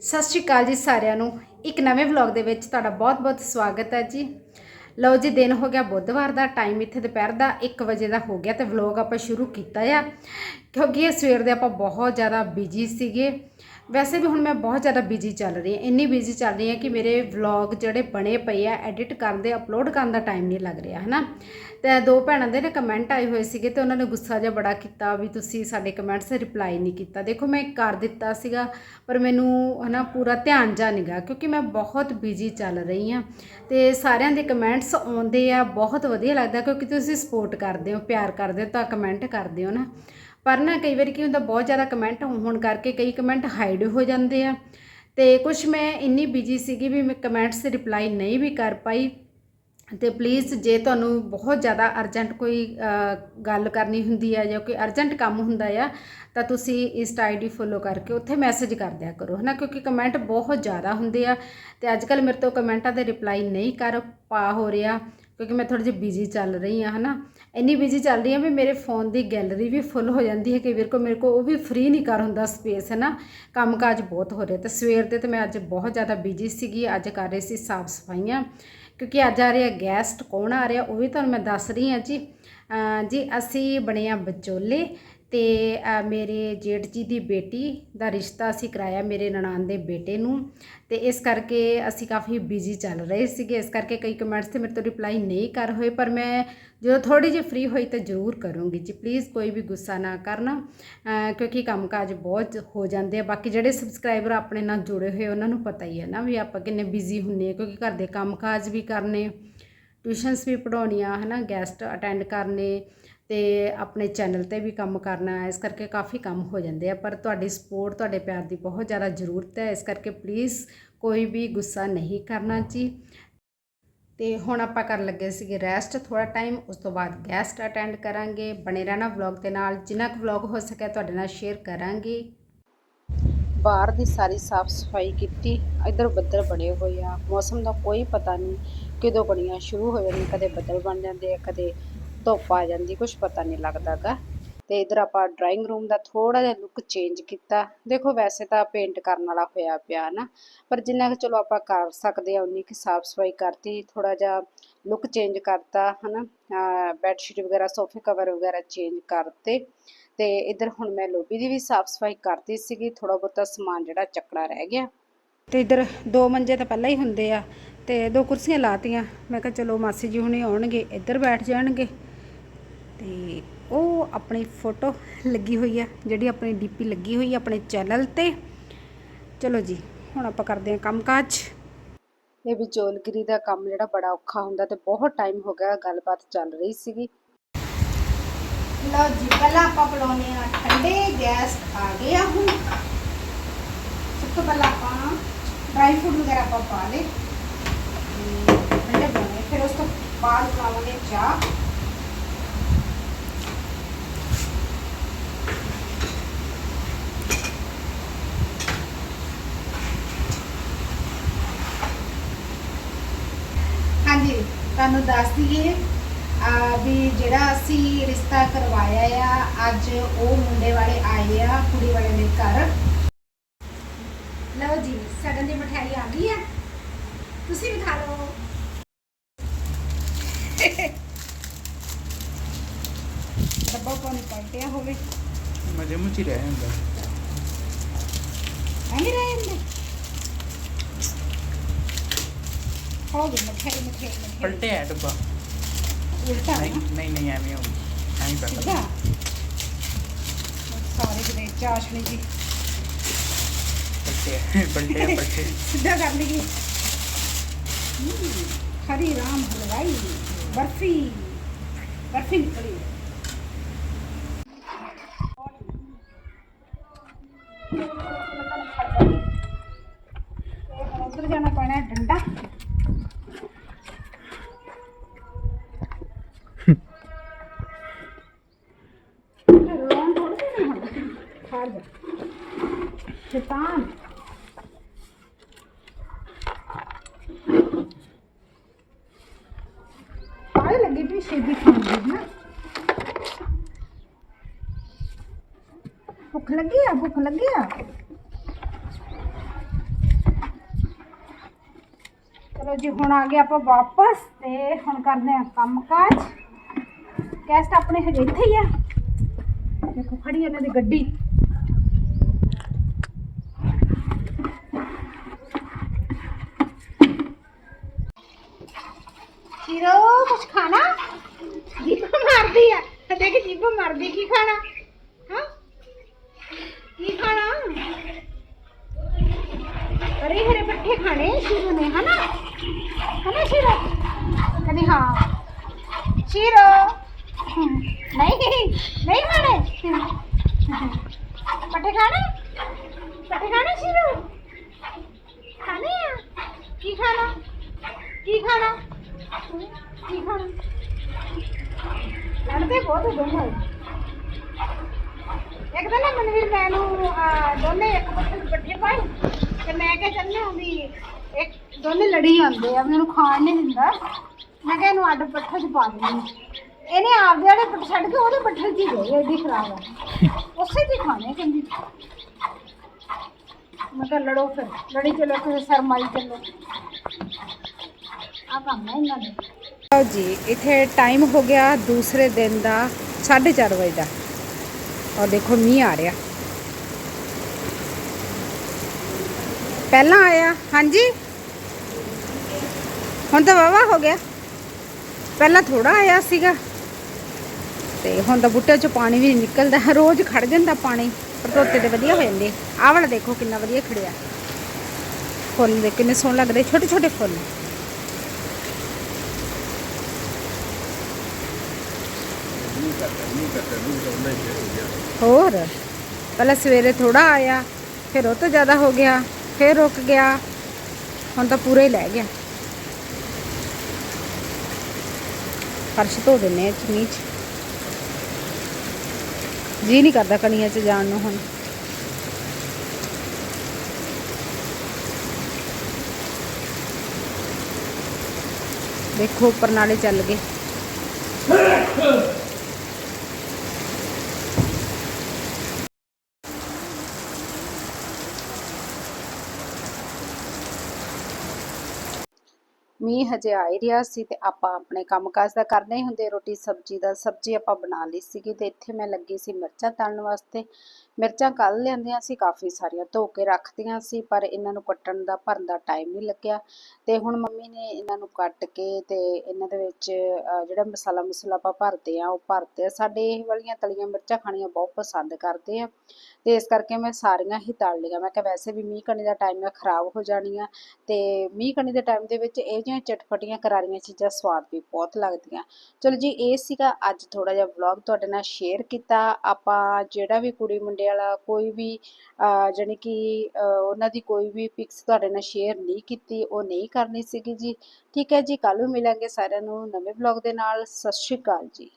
ਸਤਿ ਸ਼੍ਰੀ ਅਕਾਲ ਜੀ ਸਾਰਿਆਂ ਨੂੰ। ਇੱਕ ਨਵੇਂ ਵਲੌਗ ਦੇ ਵਿੱਚ ਤੁਹਾਡਾ ਬਹੁਤ-ਬਹੁਤ ਸਵਾਗਤ ਹੈ ਜੀ। ਲਓ ਜੀ, ਦਿਨ ਹੋ ਗਿਆ ਬੁੱਧਵਾਰ ਦਾ ਟਾਈਮ ਇੱਥੇ ਦੁਪਹਿਰ ਦਾ 1 ਵਜੇ ਦਾ ਹੋ ਗਿਆ ਤੇ ਵਲੌਗ ਆਪਾਂ ਸ਼ੁਰੂ ਕੀਤਾ ਆ। ਕਿਉਂਕਿ ਇਹ ਸਵੇਰ ਦੇ ਆਪਾਂ ਬਹੁਤ ਜ਼ਿਆਦਾ ਬਿਜ਼ੀ ਸੀਗੇ। ਵੈਸੇ ਵੀ ਹੁਣ ਮੈਂ ਬਹੁਤ ਜ਼ਿਆਦਾ ਬਿਜ਼ੀ ਚੱਲ ਰਹੀ ਹਾਂ, ਇੰਨੀ ਬਿਜ਼ੀ ਚੱਲ ਰਹੀ ਹਾਂ ਕਿ ਮੇਰੇ ਵਲੌਗ ਜਿਹੜੇ ਬਣੇ ਪਏ ਆ ਐਡਿਟ ਕਰਨ ਦੇ ਅਪਲੋਡ ਕਰਨ ਦਾ ਟਾਈਮ ਨਹੀਂ ਲੱਗ ਰਿਹਾ, ਹਨਾ? ਤੇ ਦੋ ਭੈਣਾਂ ਦੇ ਨੇ ਕਮੈਂਟ ਆਏ ਹੋਏ ਸੀਗੇ ਤੇ ਉਹਨਾਂ ਨੇ ਗੁੱਸਾ ਜਿਹਾ ਬੜਾ ਕੀਤਾ ਵੀ ਤੁਸੀਂ ਸਾਡੇ ਕਮੈਂਟਸ ਤੇ ਰਿਪਲਾਈ ਨਹੀਂ ਕੀਤਾ। ਦੇਖੋ, ਮੈਂ ਕਰ ਦਿੱਤਾ ਸੀਗਾ, ਪਰ ਮੈਨੂੰ, ਹਨਾ, ਪੂਰਾ ਧਿਆਨ ਜਾ ਨਿਗਾ ਕਿਉਂਕਿ ਮੈਂ ਬਹੁਤ ਬਿਜ਼ੀ ਚੱਲ ਰਹੀ ਹਾਂ ਤੇ ਸਾਰਿਆਂ ਦੇ ਕਮੈਂਟਸ ਆਉਂਦੇ ਆ, ਬਹੁਤ ਵਧੀਆ ਲੱਗਦਾ ਕਿਉਂਕਿ ਤੁਸੀਂ ਸਪੋਰਟ ਕਰਦੇ ਹੋ, ਪਿਆਰ ਕਰਦੇ ਹੋ, ਤਾਂ ਕਮੈਂਟ ਕਰਦੇ ਹੋ ਨਾ। ਪਰ ਨਾ ਕਈ ਵਾਰੀ ਕੀ ਹੁੰਦਾ, ਬਹੁਤ ਜ਼ਿਆਦਾ ਕਮੈਂਟ ਹੋਣ ਕਰਕੇ ਕਈ ਕਮੈਂਟ ਹਾਈਡ ਹੋ ਜਾਂਦੇ ਆ। ਤੇ ਕੁਝ ਮੈਂ ਇੰਨੀ ਬਿਜ਼ੀ ਸੀਗੀ ਵੀ ਮੈਂ ਕਮੈਂਟਸ ਰਿਪਲਾਈ ਨਹੀਂ ਵੀ ਕਰ ਪਾਈ। ਤੇ ਪਲੀਜ਼ ਜੇ ਤੁਹਾਨੂੰ ਬਹੁਤ ਜ਼ਿਆਦਾ ਅਰਜੈਂਟ ਕੋਈ ਗੱਲ ਕਰਨੀ ਹੁੰਦੀ ਹੈ ਜਾਂ ਕੋਈ ਅਰਜੈਂਟ ਕੰਮ ਹੁੰਦਾ ਆ, ਤਾਂ ਤੁਸੀਂ ਇਸ ਆਈਡੀ ਫੋਲੋ ਕਰਕੇ ਉੱਥੇ ਮੈਸੇਜ ਕਰ ਦਿਆ ਕਰੋ, ਹਨਾ? ਕਿਉਂਕਿ ਕਮੈਂਟ ਬਹੁਤ ਜ਼ਿਆਦਾ ਹੁੰਦੇ ਆ। ਤੇ ਅੱਜ ਕੱਲ ਮੇਰੇ ਤੋਂ ਕਮੈਂਟਾਂ ਦੇ ਰਿਪਲਾਈ ਨਹੀਂ ਕਰ ਪਾ ਹੋ ਰਿਹਾ। ਕਿਉਂਕਿ ਮੈਂ ਥੋੜੀ ਜਿਹੀ ਬਿਜ਼ੀ ਚੱਲ ਰਹੀ ਹਾਂ, ਹਨਾ। ਇੰਨੀ ਬਿਜ਼ੀ ਚੱਲ ਰਹੀ ਹਾਂ ਵੀ ਮੇਰੇ ਫੋਨ ਦੀ ਗੈਲਰੀ ਵੀ ਫੁੱਲ ਹੋ ਜਾਂਦੀ ਹੈ। ਕਈ ਵਾਰ ਕੋ ਮੇਰੇ ਕੋ ਉਹ ਵੀ ਫ੍ਰੀ ਨਹੀਂ ਕਰ ਹੁੰਦਾ ਸਪੇਸ ਹੈ ਨਾ ਕੰਮਕਾਜ ਬਹੁਤ ਹੋ ਰਿਹਾ ਤੇ ਸਵੇਰ ਦੇ ਤੇ ਮੈਂ ਅੱਜ ਬਹੁਤ ਜ਼ਿਆਦਾ ਬਿਜ਼ੀ ਸੀਗੀ, ਅੱਜ ਕਰ ਰਹੀ ਸੀ ਸਾਫ਼ ਸਫਾਈਆਂ ਕਿਉਂਕਿ ਅੱਜ ਆ ਰਿਹਾ ਗੈਸਟ ਕੌਣ ਆ ਰਿਹਾ ਉਹ ਵੀ ਤੁਹਾਨੂੰ ਮੈਂ ਦੱਸ ਰਹੀ ਹਾਂ ਜੀ। ਜੀ, ਅਸੀਂ ਬਣੇ ਆ ਵਿਚੋਲੇ। ਤੇ ਮੇਰੇ ਜੇਠ ਜੀ ਦੀ ਬੇਟੀ ਦਾ ਰਿਸ਼ਤਾ ਅਸੀਂ ਕਰਾਇਆ ਮੇਰੇ ਨਨਾਣ ਦੇ ਬੇਟੇ ਨੂੰ ਤੇ ਇਸ ਕਰਕੇ ਅਸੀਂ ਕਾਫੀ ਬਿਜ਼ੀ ਚੱਲ ਰਹੇ ਸੀਗੇ। ਇਸ ਕਰਕੇ ਕਈ ਕਮੈਂਟਸ ਤੇ ਮੇਰੇ ਤੋਂ ਰਿਪਲਾਈ ਨਹੀਂ ਕਰ ਹੋਏ, ਪਰ ਮੈਂ ਜਦੋਂ ਥੋੜੀ ਜਿਹੀ ਫ੍ਰੀ ਹੋਈ ਤਾਂ ਜ਼ਰੂਰ ਕਰੂੰਗੀ ਜੀ। ਪਲੀਜ਼ ਕੋਈ ਵੀ ਗੁੱਸਾ ਨਾ ਕਰਨਾ ਅਹ ਕਿਉਂਕਿ ਕੰਮਕਾਜ ਬਹੁਤ ਹੋ ਜਾਂਦੇ ਆ। ਬਾਕੀ ਜਿਹੜੇ ਸਬਸਕ੍ਰਾਈਬਰ ਆਪਣੇ ਨਾਲ ਜੁੜੇ ਹੋਏ, ਉਹਨਾਂ ਨੂੰ ਪਤਾ ਹੀ ਹੈ ਨਾ ਵੀ ਆਪਾਂ ਕਿੰਨੇ ਬਿਜ਼ੀ ਹੁੰਨੇ ਆ, ਕਿਉਂਕਿ ਘਰ ਦੇ ਕੰਮਕਾਜ ਵੀ ਕਰਨੇ ਟਿਊਸ਼ਨਸ ਵੀ ਪੜਾਉਣੀਆਂ ਹਨਾ ਗੈਸਟ ਅਟੈਂਡ ਕਰਨੇ ਤੇ ਆਪਣੇ ਚੈਨਲ ਤੇ ਵੀ ਕੰਮ ਕਰਨਾ ਹੈ। ਇਸ ਕਰਕੇ ਕਾਫੀ ਕੰਮ ਹੋ ਜਾਂਦੇ ਆ, ਪਰ ਤੁਹਾਡੀ ਸਪੋਰਟ ਤੁਹਾਡੇ ਪਿਆਰ ਦੀ ਬਹੁਤ ਜ਼ਿਆਦਾ ਜ਼ਰੂਰਤ ਹੈ, ਇਸ ਕਰਕੇ ਪਲੀਜ਼ ਕੋਈ ਵੀ ਗੁੱਸਾ ਨਹੀਂ ਕਰਨਾ ਜੀ ਤੇ ਹੁਣ ਆਪਾਂ ਕਰਨ ਲੱਗੇ ਸੀਗੇ ਰੈਸਟ ਥੋੜਾ ਟਾਈਮ ਉਸ ਤੋਂ ਬਾਅਦ ਗੈਸਟ ਅਟੈਂਡ ਕਰਾਂਗੇ, ਬਣੇ ਰਹਿਣਾ ਵਲੌਗ ਦੇ ਨਾਲ, ਜਿੰਨਾ ਕੁ ਵਲੌਗ ਹੋ ਸਕਿਆ ਤੁਹਾਡੇ ਨਾਲ ਸ਼ੇਅਰ ਕਰਾਂਗੇ ਬਾਹਰ ਦੀ ਸਾਰੀ ਸਾਫ਼ ਸਫ਼ਾਈ ਕੀਤੀ, ਇੱਧਰ ਬੱਦਲ ਬਣੇ ਹੋਏ ਆ, ਮੌਸਮ ਦਾ ਕੋਈ ਪਤਾ ਨਹੀਂ ਕਿਦੋਂ ਬਣੀਆਂ, ਸ਼ੁਰੂ ਹੋ ਜਾਂਦੀਆਂ ਕਦੇ ਬੱਦਲ ਬਣ ਜਾਂਦੇ ਆ, ਕਦੇ ਧੁੱਪ ਆ ਜਾਂਦੀ ਕੁਝ ਪਤਾ ਨਹੀਂ ਲੱਗਦਾਗਾ। ਤੇ ਇਧਰ ਆਪਾਂ ਡਰਾਇੰਗ ਰੂਮ ਦਾ ਥੋੜਾ ਜਿਹਾ ਲੁੱਕ ਚੇਂਜ ਕੀਤਾ। ਦੇਖੋ ਵੈਸੇ ਤਾਂ ਪੇਂਟ ਕਰਨ ਵਾਲਾ ਹੋਇਆ ਪਿਆ ਨਾ, ਪਰ ਜਿੰਨਾ ਕਿ ਚਲੋ ਆਪਾਂ ਕਰ ਸਕਦੇ ਆ ਉਨੀ ਕਿ ਸਾਫ਼ ਸਫ਼ਾਈ ਕਰਤੀ ਥੋੜਾ ਜਿਹਾ ਲੁੱਕ ਚੇਂਜ ਕਰਤਾ, ਹਨਾ। ਬੈੱਡ ਸ਼ੀਟ ਵਗੈਰਾ ਸੋਫੇ ਕਵਰ ਵਗੈਰਾ ਚੇਂਜ ਕਰਤੇ। ਤੇ ਇਧਰ ਹੁਣ ਮੈਂ ਲੋਬੀ ਦੀ ਵੀ ਸਾਫ਼ ਸਫ਼ਾਈ ਕਰਤੀ ਸੀਗੀ ਥੋੜਾ ਬਹੁਤਾ ਸਮਾਨ ਜਿਹੜਾ ਚੱਕਣਾ ਰਹਿ ਗਿਆ। ਤੇ ਇਧਰ ਦੋ ਮੰਜੇ ਤਾਂ ਪਹਿਲਾਂ ਹੀ ਹੁੰਦੇ ਆ, ਤੇ ਦੋ ਕੁਰਸੀਆਂ ਲਾਤੀਆਂ। ਮੈਂ ਕਿਹਾ ਚਲੋ ਮਾਸੀ ਜੀ ਹੁਣੇ ਆਉਣਗੇ, ਇੱਧਰ ਬੈਠ ਜਾਣਗੇ। ਤੇ ਉਹ ਆਪਣੀ ਫੋਟੋ ਲੱਗੀ ਹੋਈ ਆ, ਜਿਹੜੀ ਆਪਣੀ ਡੀਪੀ ਲੱਗੀ ਹੋਈ ਆ ਆਪਣੇ ਚੈਨਲ ਤੇ। ਚਲੋ ਜੀ, ਹੁਣ ਆਪਾਂ ਕਰਦੇ ਹਾਂ ਕੰਮਕਾਜ। ਇਹ ਵਿਚੋਲਗਿਰੀ ਦਾ ਕੰਮ ਜਿਹੜਾ ਬੜਾ ਔਖਾ ਹੁੰਦਾ ਤੇ ਬਹੁਤ ਟਾਈਮ ਹੋ ਗਿਆ ਗੱਲਬਾਤ ਚੱਲ ਰਹੀ ਸੀਗੀ। ਲਓ ਜੀ, ਪਹਿਲਾਂ ਆਪਾਂ ਬਣਾਉਣੇ ਆ ਠੰਡੇ ਗੈਸ ਆ ਗਏ ਆ ਹੁਣ। ਸਭ ਤੋਂ ਪਹਿਲਾਂ ਆਪਾਂ ਡਰਾਈ ਫਰੂਟ ਵਗੈਰਾ ਆਪਾਂ ਪਾ ਲਏ। ਠੰਡੇ ਬਣਾਉਣੇ ਫਿਰ ਉਸ ਤੋਂ ਬਾਅਦ ਬਣਾਵਾਂਗੇ ਚਾਹ ਹਾਂਜੀ ਤੁਹਾਨੂੰ ਦੱਸ ਦਈਏ ਆ ਵੀ ਜਿਹੜਾ ਅਸੀਂ ਰਿਸ਼ਤਾ ਕਰਵਾਇਆ ਆ ਅੱਜ ਉਹ ਮੁੰਡੇ ਵਾਲੇ ਆਏ ਆ ਕੁੜੀ ਵਾਲੇ ਦੇ ਘਰ। ਲਓ ਜੀ ਸਗਨ ਦੀ ਮਠਿਆਈ ਆ ਗਈ ਆ। ਤੁਸੀਂ ਵੀ ਖਾ ਲਓ। ਡੱਬਾ ਪਾਣੀ ਪਲਟਿਆ ਹੋਵੇ। ਮਜੇ ਮੁਚੀ ਰਹਿ ਹੁੰਦਾ ਐਂ ਰਹੇ ਨੇ ਹੋ ਗਈ ਮਠਿਆਈ ਮਠਿਆਈ ਮਠਿਆਈ ਪਲਟੇ ਹੈ ਡੱਬਾ ਉਲਟਾ ਨਹੀਂ ਨਾ ਨਹੀਂ ਨਹੀਂ ਐਵੇਂ ਹੋ ਐਂ ਸਿੱਧਾ ਪੈਂਦਾ ਸਾਰੇ ਕਿਤੇ ਚਾਸ਼ਨੀ ਜੀ ਪਲਟੇ ਹੈ, ਪਲਟੇ ਹੈ, ਪਲਟੇ ਸਿੱਧਾ ਕਰ ਲਈਏ ਹਮ, ਹਰੀ ਰਾਮ ਹਲਵਾਈ ਬਰਫੀ ਬਰਫੀ ਨਿਕਲੀ ਉਧਰ ਜਾਣਾ ਪੈਣਾ ਹੈ ਡੰਡਾ ਰੋਣ ਥੋੜੀ ਦੇਣਾ ਹੁਣ ਖਾ ਜਾ ਸ਼ੈਤਾਨ ਆਏ ਲੱਗੀ ਵੀ ਛੇਦੀ ਖਾਣ ਦੀ ਨਾ। ਭੁੱਖ ਲੱਗੀ ਆ, ਭੁੱਖ ਲੱਗੀ ਚਲੋ ਜੀ, ਹੁਣ ਆ ਗਏ ਆਪਾਂ ਵਾਪਸ ਤੇ ਹੁਣ ਕਰਦੇ ਆ ਕੰਮਕਾਜ। ਗੈਸਟ ਆਪਣੇ ਹਜੇ ਇੱਥੇ ਹੀ ਆ। ਦੇਖੋ, ਖੜੀ ਇਹਨਾਂ ਦੀ ਗੱਡੀ। ਸ਼ੀਰੋ ਕੁਛ ਖਾਣਾ ਜੀਭ ਮਾਰਦੀ ਆ ਦੇਖ ਜੀਭ ਮਾਰਦੀ ਕੀ ਖਾਣਾ ਹਾਂ ਕੀ ਖਾਣਾ ਹਰੇ ਹਰੇ ਪੱਠੇ ਖਾਣੇ ਸ਼ੀਰੋ ਨੇ ਹਨਾ ਹਨਾ ਸ਼ੀਰੋ ਕਹਿੰਦੀ ਹਾਂ ਸ਼ੀਰੋ ਨਹੀਂ ਨਹੀਂ ਖਾਣੇ ਪੱਠੇ ਖਾਣੇ ਪੱਠੇ ਖਾਣੇ ਸ਼ੀਰੋ ਖਾਣੇ ਆ ਕੀ ਖਾਣਾ ਕੀ ਖਾਣਾ ਕੀ ਖਾਣਾ ਲੜਦੇ ਬਹੁਤ ਦੋਨੋਂ। ਇੱਕ ਦਿਨ ਨਾ ਮਨਵੀਰ ਮੈਨੂੰ ਦੋਨੇ ਇੱਕ ਪੱਠੇ ਪੱਠੇ ਪਾਏ ਤੇ ਮੈਂ ਕਿਹਾ ਚੱਲੇ ਵੀ ਇੱਕ, ਦੋਨੇ ਲੜੀ ਜਾਂਦੇ ਆ ਮੈਨੂੰ ਖਾਣ ਨਹੀਂ ਦਿੰਦਾ। ਮੈਂ ਕਿਹਾ ਇਹਨੂੰ ਅੱਡ ਪੱਠੇ 'ਚ ਪਾ ਦਿੰਦੀ। ਇਹਨੇ ਆਪਦੇ ਵਾਲੇ ਪੱਠੇ ਛੱਡ ਕੇ ਉਹਦੇ ਪੱਠੇ 'ਚ ਹੀ ਗਈ ਐਡੀ ਖਰਾਬ ਆ। ਉਸੇ 'ਚ ਹੀ ਖਾਣੇ ਕਹਿੰਦੀ। ਮੈਂ ਕਿਹਾ ਲੜੋ ਫਿਰ, ਲੜੀ ਚਲੋ, ਕਿਸੇ ਸਰਮਾਈ ਚੱਲੋ। ਆ ਕੰਮ ਹੈ ਇਹਨਾਂ ਦੇ। ਲਓ ਜੀ, ਇੱਥੇ ਟਾਈਮ ਹੋ ਗਿਆ ਦੂਸਰੇ ਦਿਨ ਦਾ 4:30 ਵਜੇ ਦਾ। ਔਰ ਦੇਖੋ, ਮੀਂਹ ਆ ਰਿਹਾ। ਪਹਿਲਾਂ ਆਇਆ, ਹਾਂਜੀ? ਹੁਣ ਤਾਂ ਵਾਵਾ ਹੋ ਗਿਆ। ਪਹਿਲਾਂ ਥੋੜਾ ਆਇਆ ਸੀਗਾ। ਤੇ ਹੁਣ ਤਾਂ ਬੁੱਟੇ ਚੋਂ ਪਾਣੀ ਵੀ ਨੀ ਨਿਕਲਦਾ, ਰੋਜ਼ ਖੜ ਜਾਂਦਾ ਪਾਣੀ, ਪਰ ਧੋਤੇ ਤੇ ਵਧੀਆ ਹੋ ਜਾਂਦੇ। ਆਹ ਵਾਲਾ ਦੇਖੋ ਕਿੰਨਾ ਵਧੀਆ ਖੜਿਆ। ਫੁੱਲ ਦੇ ਕਿੰਨੇ ਸੋਹਣੇ ਲੱਗ ਰਹੇ ਛੋਟੇ ਛੋਟੇ ਫੁੱਲ। ਹੋਰ? ਪਹਿਲਾਂ ਸਵੇਰੇ ਥੋੜਾ ਆਇਆ, ਫਿਰ ਉਹ ਤੋਂ ਜ਼ਿਆਦਾ ਹੋ ਗਿਆ, ਫਿਰ ਰੁਕ ਗਿਆ, ਹੁਣ ਤਾਂ ਪੂਰਾ ਹੀ ਲੈ ਗਿਆ। ਫਰਸ਼ ਧੋ ਦਿੰਨੇ ਆ ਚਮੀ ਜੀ ਨਹੀਂ ਕਰਦਾ ਕਣੀਆਂ ਚ ਜਾਣ ਨੂੰ ਹੁਣ। ਦੇਖੋ ਉੱਪਰ ਨਾਲੇ ਚੱਲ ਗਏ। ਹਜੇ ਆ ਹੀ ਰਿਹਾ ਸੀ ਤੇ ਆਪਾਂ ਆਪਣੇ ਕੰਮਕਾਜ ਦਾ ਕਰਨਾ ਹੀ ਹੁੰਦੇ ਰੋਟੀ, ਸਬਜ਼ੀ ਦਾ, ਸਬਜ਼ੀ ਆਪਾਂ ਬਣਾ ਲਈ ਸੀਗੀ ਤੇ ਇੱਥੇ ਮੈਂ ਲੱਗੀ ਸੀ ਮਿਰਚਾਂ ਤਲਣ ਵਾਸਤੇ। ਮਿਰਚਾਂ ਕੱਲ ਲਿਆਂਦੀਆਂ ਸੀ, ਕਾਫੀ ਸਾਰੀਆਂ ਧੋ ਕੇ ਰੱਖਦੀਆਂ ਸੀ, ਪਰ ਇਹਨਾਂ ਨੂੰ ਕੱਟਣ ਦਾ, ਭਰਨ ਦਾ ਟਾਈਮ ਨਹੀਂ ਲੱਗਿਆ। ਤੇ ਹੁਣ ਮੰਮੀ ਨੇ ਇਹਨਾਂ ਨੂੰ ਕੱਟ ਕੇ ਤੇ ਇਹਨਾਂ ਦੇ ਵਿੱਚ ਜਿਹੜਾ ਮਸਾਲਾ ਮਸੂਲਾ ਆਪਾਂ ਭਰਦੇ ਆ, ਉਹ ਭਰਦੇ ਆ। ਸਾਡੇ ਇਹ ਵਾਲੀਆਂ ਤਲੀਆਂ ਮਿਰਚਾਂ ਖਾਣੀਆਂ ਬਹੁਤ ਪਸੰਦ ਕਰਦੇ ਆ। ਤੇ ਇਸ ਕਰਕੇ ਮੈਂ ਸਾਰੀਆਂ ਹੀ ਤਲ ਲਈਆਂ। ਮੈਂ ਕਿਹਾ ਵੈਸੇ ਵੀ ਮੀਂਹ ਕਣੀ ਦਾ ਟਾਈਮ ਖਰਾਬ ਹੋ ਜਾਣੀ ਆ। ਤੇ ਮੀਂਹ ਕਣੀ ਦੇ ਟਾਈਮ ਦੇ ਵਿੱਚ ਇਹ ਜਿਹੀਆਂ ਚਟਪਟੀਆਂ ਕਰਾਰੀਆਂ ਚੀਜ਼ਾਂ ਸਵਾਦ ਵੀ ਬਹੁਤ ਲੱਗਦੀਆਂ। ਚਲੋ ਜੀ ਇਹ ਸੀਗਾ ਅੱਜ ਥੋੜਾ ਜਿਹਾ ਵਲੌਗ ਤੁਹਾਡੇ ਨਾਲ ਸ਼ੇਅਰ ਕੀਤਾ। ਆਪਾਂ ਜਿਹੜਾ ਵੀ ਕੁੜੀ ਮੁੰਡੇ ਵਾਲਾ ਕੋਈ ਵੀ ਅਹ, ਜਾਣੀ ਕਿ ਉਹਨਾਂ ਦੀ ਕੋਈ ਵੀ ਪਿਕਸ ਤੁਹਾਡੇ ਨਾਲ ਸ਼ੇਅਰ ਨਹੀਂ ਕੀਤੀ ਉਹ ਨਹੀਂ ਕਰਨੀ ਸੀਗੀ ਜੀ। ਠੀਕ ਹੈ ਜੀ ਕੱਲ ਨੂੰ ਮਿਲਾਂਗੇ ਸਾਰਿਆਂ ਨੂੰ ਨਵੇਂ ਵਲੌਗ ਦੇ ਨਾਲ। ਸਤਿ ਸ਼੍ਰੀ ਅਕਾਲ ਜੀ।